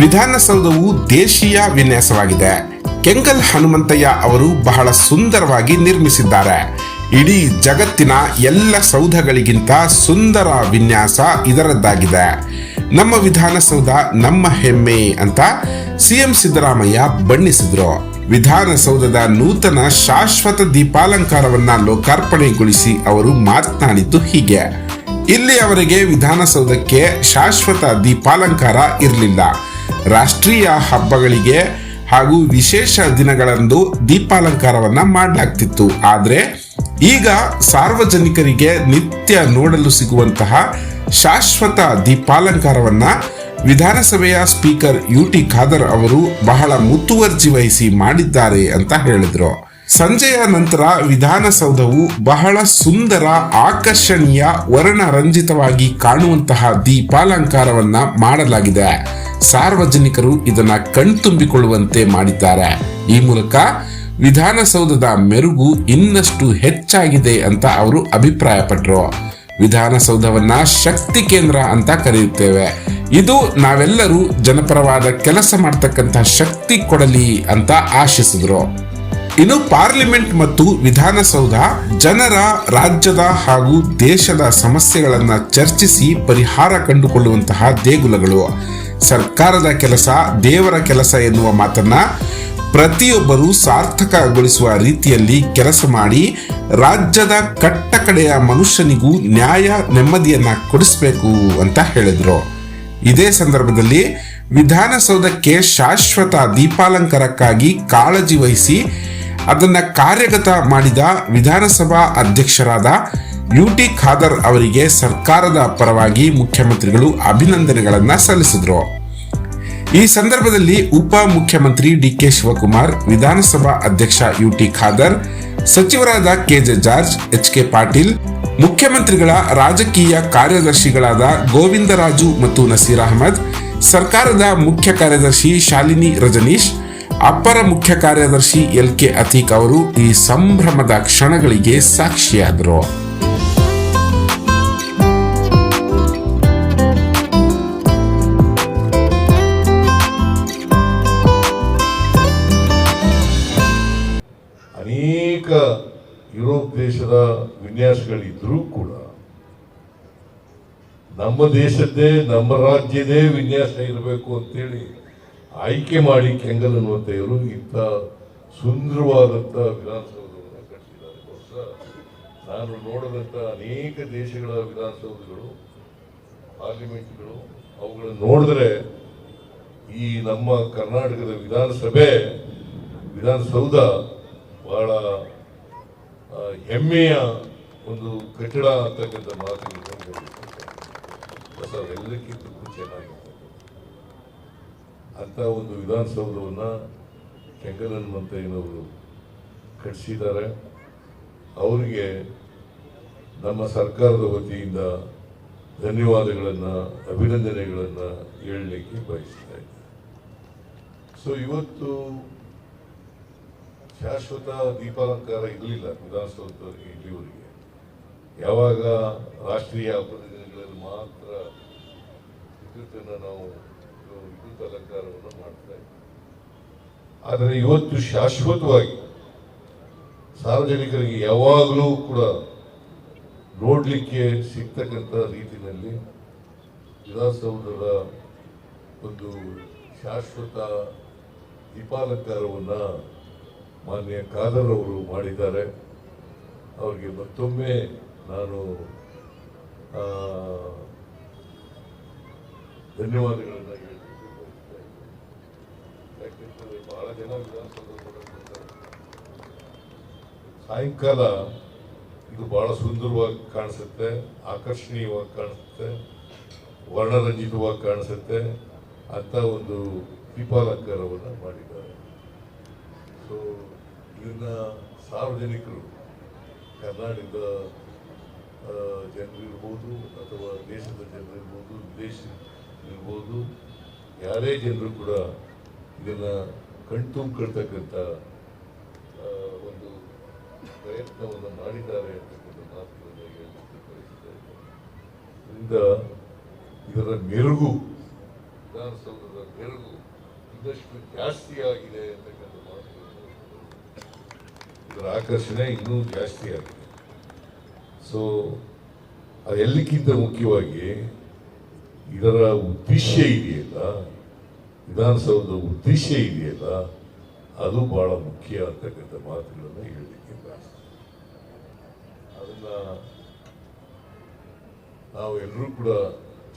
ವಿಧಾನಸೌಧವು ದೇಶೀಯ ವಿನ್ಯಾಸವಾಗಿದೆ. ಕೆಂಗಲ್ ಹನುಮಂತಯ್ಯ ಅವರು ಬಹಳ ಸುಂದರವಾಗಿ ನಿರ್ಮಿಸಿದ್ದಾರೆ. ಇಡೀ ಜಗತ್ತಿನ ಎಲ್ಲ ಸೌಧಗಳಿಗಿಂತ ಸುಂದರ ವಿನ್ಯಾಸ ಇದರದ್ದಾಗಿದೆ. ನಮ್ಮ ವಿಧಾನಸೌಧ ನಮ್ಮ ಹೆಮ್ಮೆ ಅಂತ ಸಿಎಂ ಸಿದ್ದರಾಮಯ್ಯ ಬಣ್ಣಿಸಿದ್ರು. ವಿಧಾನಸೌಧದ ನೂತನ ಶಾಶ್ವತ ದೀಪಾಲಂಕಾರವನ್ನ ಲೋಕಾರ್ಪಣೆಗೊಳಿಸಿ ಅವರು ಮಾತನಾಡಿದ್ದು ಹೀಗೆ. ಇಲ್ಲಿ ಅವರಿಗೆ ವಿಧಾನಸೌಧಕ್ಕೆ ಶಾಶ್ವತ ದೀಪಾಲಂಕಾರ ಇರಲಿಲ್ಲ. ರಾಷ್ಟ್ರೀಯ ಹಬ್ಬಗಳಿಗೆ ಹಾಗೂ ವಿಶೇಷ ದಿನಗಳಂದು ದೀಪಾಲಂಕಾರವನ್ನ ಮಾಡಲಾಗ್ತಿತ್ತು. ಆದರೆ ಈಗ ಸಾರ್ವಜನಿಕರಿಗೆ ನಿತ್ಯ ನೋಡಲು ಸಿಗುವಂತಹ ಶಾಶ್ವತ ದೀಪಾಲಂಕಾರವನ್ನ ವಿಧಾನಸಭೆಯ ಸ್ಪೀಕರ್ ಯು ಟಿ ಖಾದರ್ ಅವರು ಬಹಳ ಮುತುವರ್ಜಿ ವಹಿಸಿ ಮಾಡಿದ್ದಾರೆ ಅಂತ ಹೇಳಿದ್ರು. ಸಂಜೆಯ ನಂತರ ವಿಧಾನಸೌಧವು ಬಹಳ ಸುಂದರ, ಆಕರ್ಷಣೀಯ, ವರ್ಣರಂಜಿತವಾಗಿ ಕಾಣುವಂತಹ ದೀಪಾಲಂಕಾರವನ್ನ ಮಾಡಲಾಗಿದೆ. ಸಾರ್ವಜನಿಕರು ಇದನ್ನ ಕಣ್ತುಂಬಿಕೊಳ್ಳುವಂತೆ ಮಾಡಿದ್ದಾರೆ. ಈ ಮೂಲಕ ವಿಧಾನಸೌಧದ ಮೆರುಗು ಇನ್ನಷ್ಟು ಹೆಚ್ಚಾಗಿದೆ ಅಂತ ಅವರು ಅಭಿಪ್ರಾಯಪಟ್ಟರು ವಿಧಾನಸೌಧವನ್ನ ಶಕ್ತಿ ಕೇಂದ್ರ ಅಂತ ಕರೆಯುತ್ತೇವೆ. ಇದು ನಾವೆಲ್ಲರೂ ಜನಪರವಾದ ಕೆಲಸ ಮಾಡ್ತಕ್ಕಂಥ ಶಕ್ತಿ ಕೊಡಲಿ ಅಂತ ಆಶಿಸಿದ್ರು. ಇನ್ನು ಪಾರ್ಲಿಮೆಂಟ್ ಮತ್ತು ವಿಧಾನಸೌಧ ಜನರ, ರಾಜ್ಯದ ಹಾಗೂ ದೇಶದ ಸಮಸ್ಯೆಗಳನ್ನ ಚರ್ಚಿಸಿ ಪರಿಹಾರ ಕಂಡುಕೊಳ್ಳುವಂತಹ ದೇಗುಲಗಳು. ಸರ್ಕಾರದ ಕೆಲಸ, ದೇವರ ಕೆಲಸ ಎನ್ನುವ ಮಾತನ್ನ ಪ್ರತಿಯೊಬ್ಬರು ಸಾರ್ಥಕಗೊಳಿಸುವ ರೀತಿಯಲ್ಲಿ ಕೆಲಸ ಮಾಡಿ ರಾಜ್ಯದ ಕಟ್ಟಕಡೆಯ ಮನುಷ್ಯನಿಗೂ ನ್ಯಾಯ ನೆಮ್ಮದಿಯನ್ನ ಕೊಡಿಸಬೇಕು ಅಂತ ಹೇಳಿದ್ರು. ಇದೇ ಸಂದರ್ಭದಲ್ಲಿ ವಿಧಾನಸೌಧಕ್ಕೆ ಶಾಶ್ವತ ದೀಪಾಲಂಕಾರಕ್ಕಾಗಿ ಕಾಳಜಿ ವಹಿಸಿ ಅದನ್ನು ಕಾರ್ಯಗತ ಮಾಡಿದ ವಿಧಾನಸಭಾ ಅಧ್ಯಕ್ಷರಾದ ಯು ಟಿ ಖಾದರ್ ಅವರಿಗೆ ಸರ್ಕಾರದ ಪರವಾಗಿ ಮುಖ್ಯಮಂತ್ರಿಗಳು ಅಭಿನಂದನೆಗಳನ್ನು ಸಲ್ಲಿಸಿದ್ರು. ಈ ಸಂದರ್ಭದಲ್ಲಿ ಉಪ ಮುಖ್ಯಮಂತ್ರಿ ಡಿ ಕೆ ಶಿವಕುಮಾರ್, ವಿಧಾನಸಭಾ ಅಧ್ಯಕ್ಷ ಯು ಟಿ ಖಾದರ್, ಸಚಿವರಾದ K J George, H K Patil, ಮುಖ್ಯಮಂತ್ರಿಗಳ ರಾಜಕೀಯ ಕಾರ್ಯದರ್ಶಿಗಳಾದ ಗೋವಿಂದರಾಜು ಮತ್ತು ನಸೀರ್ ಅಹಮದ್, ಸರ್ಕಾರದ ಮುಖ್ಯ ಕಾರ್ಯದರ್ಶಿ ಶಾಲಿನಿ ರಜನೀಶ್ ಅಪರ ಮುಖ್ಯ ಕಾರ್ಯದರ್ಶಿ ಎಲ್ ಕೆ ಅತೀಕ್ ಅವರು ಈ ಸಂಭ್ರಮದ ಕ್ಷಣಗಳಿಗೆ ಸಾಕ್ಷಿಯಾದರು. ವಿನ್ಯಾಸಗಳಿದ್ರೂ ಕೂಡ ನಮ್ಮ ದೇಶದ್ದೇ, ನಮ್ಮ ರಾಜ್ಯದೇ ವಿನ್ಯಾಸ ಇರಬೇಕು ಅಂತೇಳಿ ಆಯ್ಕೆ ಮಾಡಿ ಕೆಂಗಲ್ ಅನ್ನುವಂಥವರು ಇಂಥ ಸುಂದರವಾದಂಥ ವಿಧಾನಸೌಧವನ್ನು ಕಟ್ಟಿದ್ದಾರೆ. ಬಹುಶಃ ನಾನು ನೋಡಿದಂಥ ಅನೇಕ ದೇಶಗಳ ವಿಧಾನಸೌಧಗಳು, ಪಾರ್ಲಿಮೆಂಟ್ಗಳು, ಅವುಗಳನ್ನು ನೋಡಿದ್ರೆ ಈ ನಮ್ಮ ಕರ್ನಾಟಕದ ವಿಧಾನಸಭೆ, ವಿಧಾನಸೌಧ ಬಹಳ ಹೆಮ್ಮೆಯ ಒಂದು ಕಟ್ಟಡ ಅಂತಕ್ಕಂಥ ಮಾತಿಗೆ ತುಂಬಾ ಚೆನ್ನಾಗಿದೆ ಅಂತ ಒಂದು ವಿಧಾನಸೌಧವನ್ನ ಕೆಂಗಲ್ ಹನುಮಂತಯ್ಯನವರು ಕಟ್ಟಿಸಿದ್ದಾರೆ ಅವರಿಗೆ ನಮ್ಮ ಸರ್ಕಾರದ ವತಿಯಿಂದ ಧನ್ಯವಾದಗಳನ್ನು, ಅಭಿನಂದನೆಗಳನ್ನು ಹೇಳಲಿಕ್ಕೆ ಬಯಸ್ತಾ ಸೊ ಇವತ್ತು ಶಾಶ್ವತ ದೀಪಾಲಂಕಾರ ಇರಲಿಲ್ಲ ವಿಧಾನಸೌಧದವರಿಗೆ, ಇಲ್ಲಿವರೆಗೆ. ಯಾವಾಗ ರಾಷ್ಟ್ರೀಯ ಹಬ್ಬದ ದಿನಗಳಲ್ಲಿ ಮಾತ್ರ ವಿದ್ಯುತ್ತನ್ನು ನಾವು ವಿದ್ಯುತ್ ಅಲಂಕಾರವನ್ನು ಮಾಡ್ತಾ ಇದ್ದೀವಿ. ಆದರೆ ಇವತ್ತು ಶಾಶ್ವತವಾಗಿ ಸಾರ್ವಜನಿಕರಿಗೆ ಯಾವಾಗಲೂ ಕೂಡ ನೋಡಲಿಕ್ಕೆ ಸಿಗ್ತಕ್ಕಂಥ ರೀತಿಯಲ್ಲಿ ವಿಧಾನಸೌಧದ ಒಂದು ಶಾಶ್ವತ ದೀಪಾಲಂಕಾರವನ್ನು ಮಾನ್ಯ ಖಾದರ್ ಅವರು ಮಾಡಿದ್ದಾರೆ. ಅವರಿಗೆ ಮತ್ತೊಮ್ಮೆ ನಾನು ಧನ್ಯವಾದಗಳನ್ನು ಹೇಳ್ತೀನಿ ಬಹಳ ಜನ. ಸಾಯಂಕಾಲ ಇದು ಬಹಳ ಸುಂದರವಾಗಿ ಕಾಣಿಸುತ್ತೆ, ಆಕರ್ಷಣೀಯವಾಗಿ ಕಾಣಿಸುತ್ತೆ, ವರ್ಣರಂಜಿತವಾಗಿ ಕಾಣಿಸುತ್ತೆ ಅಂತ ಒಂದು ದೀಪಾಲಂಕಾರವನ್ನು ಮಾಡಿದ್ದಾರೆ ಸೊ ಇದನ್ನ ಸಾರ್ವಜನಿಕರು ಕರ್ನಾಟಕದ ಜನರಿರ್ಬೋದು ಅಥವಾ ದೇಶದ ಜನರಿರ್ಬೋದು ವಿದೇಶ ಇರ್ಬೋದು ಯಾರೇ ಜನರು ಕೂಡ ಇದನ್ನ ಕಣ್ತುಂಬಿಕೊಳ್ತಕ್ಕಂಥ ಒಂದು ಪ್ರಯತ್ನವನ್ನು ಮಾಡಿದ್ದಾರೆ ಅಂತಕ್ಕಂಥ ಮಾತುಗಳನ್ನು ಹೇಳಲಿಕ್ಕೆ ಬಯಸ್ತಾ. ಇದರಿಂದ ಇದರ ಮೆರುಗು, ವಿಧಾನಸೌಧದ ಮೆರುಗು ಇನ್ನಷ್ಟು ಜಾಸ್ತಿ ಆಗಿದೆ ಅಂತಕ್ಕಂಥ ಮಾತುಗಳನ್ನು ಇದರ ಆಕರ್ಷಣೆ ಇನ್ನೂ ಜಾಸ್ತಿ ಆಗಿದೆ ಸೊ ಅದೆಲ್ಲಕ್ಕಿಂತ ಮುಖ್ಯವಾಗಿ ಇದರ ಉದ್ದೇಶ ಇದೆಯಲ್ಲ, ವಿಧಾನಸೌಧದ ಉದ್ದೇಶ ಇದೆಯಲ್ಲ, ಅದು ಬಹಳ ಮುಖ್ಯ ಅಂತಕ್ಕಂಥ ಮಾತುಗಳನ್ನು ಹೇಳಲಿಕ್ಕೆ ನಾವು ಎಲ್ಲರೂ ಕೂಡ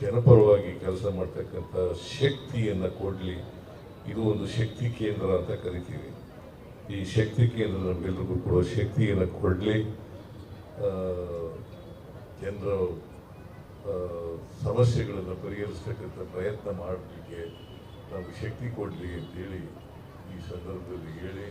ಜನಪರವಾಗಿ ಕೆಲಸ ಮಾಡ್ತಕ್ಕಂಥ ಶಕ್ತಿಯನ್ನು ಕೊಡಲಿ. ಇದು ಒಂದು ಶಕ್ತಿ ಕೇಂದ್ರ ಅಂತ ಕರಿತೀವಿ. ಈ ಶಕ್ತಿ ಕೇಂದ್ರ ನಮಗೆಲ್ರಿಗೂ ಕೂಡ ಶಕ್ತಿಯನ್ನು ಕೊಡಲಿ. ಜನರ ಸಮಸ್ಯೆಗಳನ್ನು ಪರಿಹರಿಸ್ತಕ್ಕಂಥ ಪ್ರಯತ್ನ ಮಾಡಲಿಕ್ಕೆ ನಾವು ಶಕ್ತಿ ಕೊಡಲಿ ಅಂತೇಳಿ ಈ ಸಂದರ್ಭದಲ್ಲಿ ಹೇಳಿ.